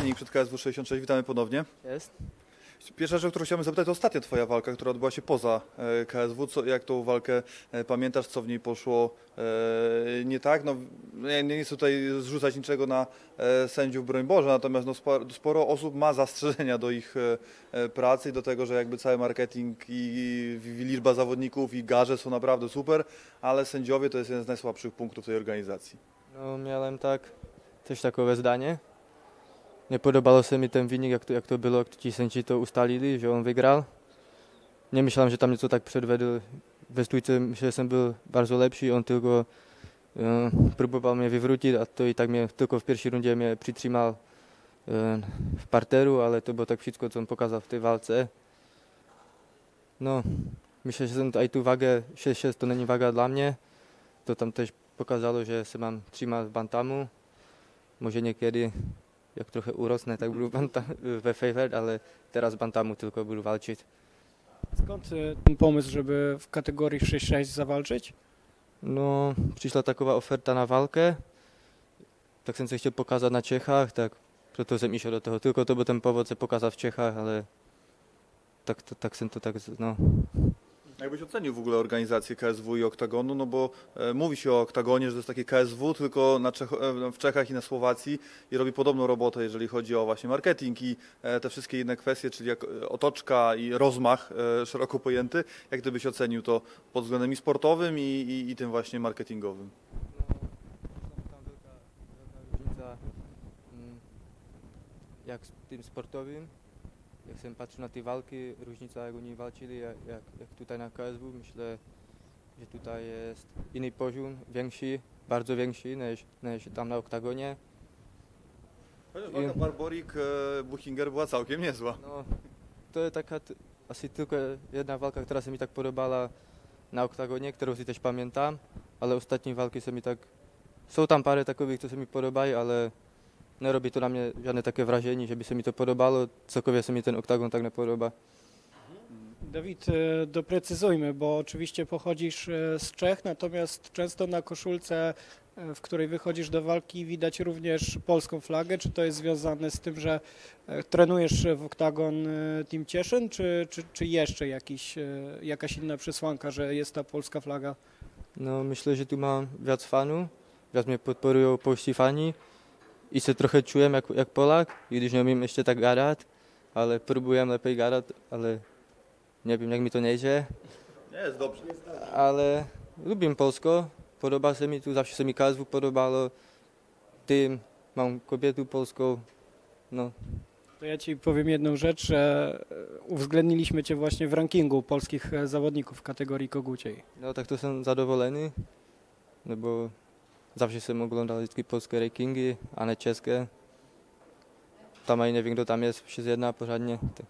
trening przed KSW 66. Witamy ponownie. Jest. Pierwsza rzecz, o którą chciałbym zapytać, to ostatnia Twoja walka, która odbyła się poza e, KSW. Co, jak tą walkę e, pamiętasz, co w niej poszło e, nie tak? No, nie, nie chcę tutaj zrzucać niczego na sędziów, broń Boże, natomiast no, sporo, osób ma zastrzeżenia do ich pracy i do tego, że jakby cały marketing i, i liczba zawodników i garze są naprawdę super, ale sędziowie to jest jeden z najsłabszych punktów tej organizacji. No miałem tak, też takowe zdanie. Nie podobało się mi ten wynik, jak to, jak to było, jak ci sędzi to ustalili, że on wygrał. Nie myślałem, że tam něco tak przedvedl. Ve stójce myślę, że jsem byl bardzo lepší, on tylko e, próbował mnie wywrócić, a to i tak mnie tylko w pierwszej rundzie mnie przytrzymał e, w parteru, ale to było tak wszystko, co on pokazał w tej walce. No, myślę, że jsem aj tu wagę 6-6 to není waga dla mnie. To tam też pokazało, że się mam trzymać bantamu. Może niekiedy, jak trochę urosnę, tak budu banta, we favorite, ale teraz bantamu tylko budu walczyć. Skąd y, ten pomysł, żeby w kategorii 6-6 zawalczyć? No, přišla taková oferta na walkę, tak se chtěl pokazat na Čechách, tak proto jsem išel do toho. Tylko to byl ten povod se pokazat v Čechách, ale tak, to, tak jsem to tak, no, Jakbyś ocenił w ogóle organizację KSW i Oktagonu, no bo e, mówi się o Oktagonie, że to jest takie KSW, tylko na Czech, e, w Czechach i na Słowacji i robi podobną robotę, jeżeli chodzi o właśnie marketing i e, te wszystkie inne kwestie, czyli jak, e, otoczka i rozmach e, szeroko pojęty. Jak ty byś ocenił to pod względem i sportowym i, i, i tym właśnie marketingowym? tam wielka, wielka różnica mm, jak z tym sportowym, jak jsem patrzył na ty walki, różnica jak oni walczyli, jak, jak, jak tutaj na KSW, myślę, że tutaj jest inny poziom, większy, bardzo większy niż, niż tam na oktagonie. Chociaż walka Barborik, e, Buchinger była całkiem niezła. No, to jest taka t- asi tylko jedna walka, która się mi tak podobała na oktagonie, którą si też pamiętam, ale ostatnie walki się mi tak... Są tam parę takových, co se mi podobají, ale nerobi to na mě žádné také wrażenie, že by se mi to podobalo, cokolwiek se mi ten oktagon tak nepodoba. Dawid, y, doprecyzujmy, bo oczywiście pochodzisz y, z Czech, natomiast często na koszulce, y, w której wychodzisz do walki, widać również polską flagę. Czy to jest związane z tym, że trenujesz w Oktagon Team Cieszyn, czy, czy, czy jeszcze jakiś, jakaś inna przesłanka, że jest ta polska flaga? No, myślę, że tu mam wiac fanów, wiac mnie podporują polscy fani i się trochę czułem jak, jak Polak, i když neumím ještě tak gadać, ale próbuję lepiej gadać, ale nie wiem jak mi to nie idzie. Nie, jest dobrze. ale lubię Polsko, podoba się mi tu, zawsze się mi KSW podobało, tym mam kobietę polską, no To ja Ci powiem jedną rzecz, że y, uwzględniliśmy Cię właśnie w rankingu polskich e, zawodników w kategorii koguciej. no tak to jsem zadowolony, nebo zawsze jsem oglądal vždycky polské rankingy, a ne české. Tam ani nevím, kdo tam wszyscy jedna pořádně, tak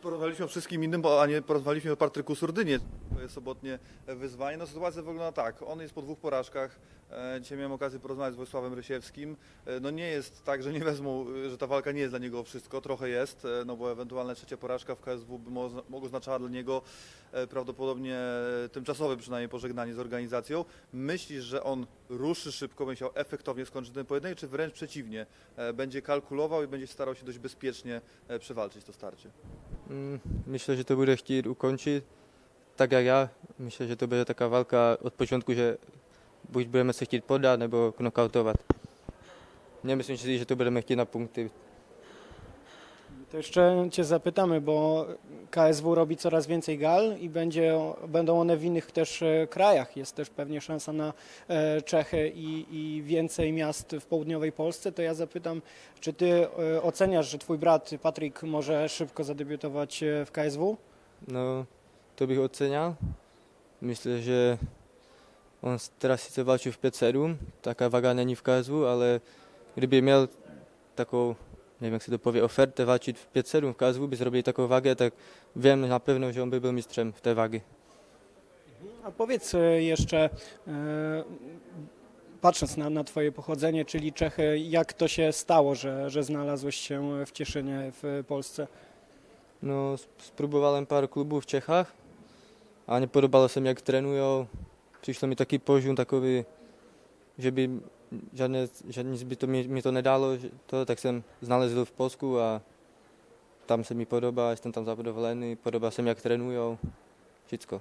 porozmawialiśmy o wszystkim innym, a nie porozmawialiśmy o Patryku Surdynie. To jest sobotnie wyzwanie. No sytuacja wygląda tak. On jest po dwóch porażkach. E, Dzisiaj miałem okazję porozmawiać z Wojsławem Rysiewskim. E, No nie jest tak, że nie wezmą, że ta walka nie jest dla niego wszystko. Trochę jest, e, no bo ewentualna trzecia porażka w KSW by oznaczała dla niego prawdopodobnie tymczasowe przynajmniej pożegnanie z organizacją. Myślisz, że on ruszy szybko, będzie chciał efektownie skończyć ten pojedynek, czy wręcz przeciwnie, e, będzie kalkulował i będzie starał się dość bezpiecznie e, przewalczyć to starcie? mm, myślę, że to bude chtít ukončit, tak jak já. Myślę, že to bude taká walka od początku, že buď budeme se chtít podat, nebo knockoutovat. Nemyslím si, že to budeme chtít na punkty. To jeszcze Cię zapytamy, bo KSW robi coraz więcej gal i będzie, będą one w innych też e, krajach. Jest też pewnie szansa na e, Czechy i, i więcej miast w południowej Polsce. To ja zapytam, czy Ty e, oceniasz, że Twój brat Patryk może szybko zadebiutować w KSW? No, to bych ocenial. Myślę, že on teraz sice walczy w 5-7, taka waga není v KSW, ale kdyby měl takovou, nevím, jak se to powie, ofertę walczyć w 5-7 w KSW, by zrobili taką wagę, tak wiem na pewno, że on by był mistrzem w tej wagi. A powiedz e, jeszcze, e, patrząc na, na Twoje pochodzenie, czyli Czechy, jak to się stało, że, że znalazłeś się w Cieszynie w Polsce? No, sp- spróbowałem parę klubów w Czechach, a nie podobało się mi jak trenują. Przyszło mi taki poziom takový, že by žádné, žádný to mi, mi to nedalo, to, tak jsem znalezl v Polsku a tam se mi podobá, jsem tam zadowolony, podoba się jak trenują, wszystko.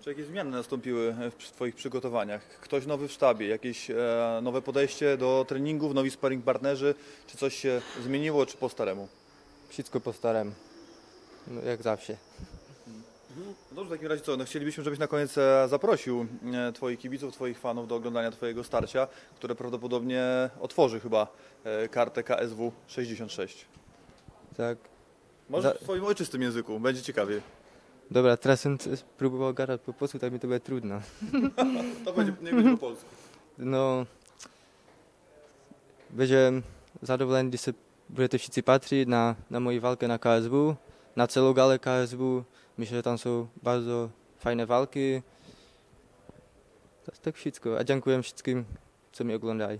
Czy jakieś zmiany nastąpiły w Twoich przygotowaniach? Ktoś nowy w sztabie, jakieś e, nowe podejście do treningów, nowi sparring partnerzy? Czy coś się zmieniło, czy po staremu? Wszystko po staremu, no, jak zawsze. No dobrze, w takim razie co? No chcielibyśmy, żebyś na koniec e, zaprosił e, Twoich kibiców, Twoich fanów do oglądania Twojego starcia, które prawdopodobnie otworzy chyba e, kartę KSW 66. Tak, Może Za- w swoim ojczystym języku, będzie ciekawie. dobra, teraz c- próbował gadać po polsku, tak mi to bude trudno. To będzie, nie będzie po polsku. No, będę zadowolony, když se budete všichni patřit na, na moji walkę na KSW, na celou galę KSW. Myślę, że tam są bardzo fajne walki. To jest tak wszystko. A dziękuję wszystkim, co mnie oglądają.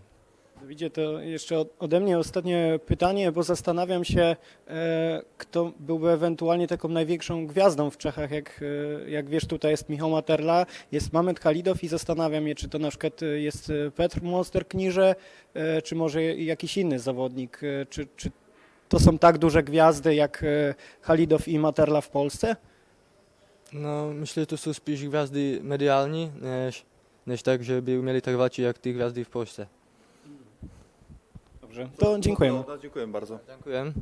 Widzicie, to jeszcze od- ode mnie ostatnie pytanie, bo zastanawiam się, e, kto byłby ewentualnie taką największą gwiazdą w Czechach. Jak, e, jak wiesz, tutaj jest Michał Materla, jest Mamet Khalidow i zastanawiam się, czy to na przykład e, jest Petr Monster Kniże, czy może jakiś inny zawodnik. Czy, czy to są tak duże gwiazdy jak Khalidow i Materla w Polsce? No, myślę, że to są spíš gwiazdy mediální, než, než tak, že by uměli tak walczyć jak ty gwiazdy w Polsce. Dobrze, to dziękujemy. Dziękuję bardzo. Dziękuję.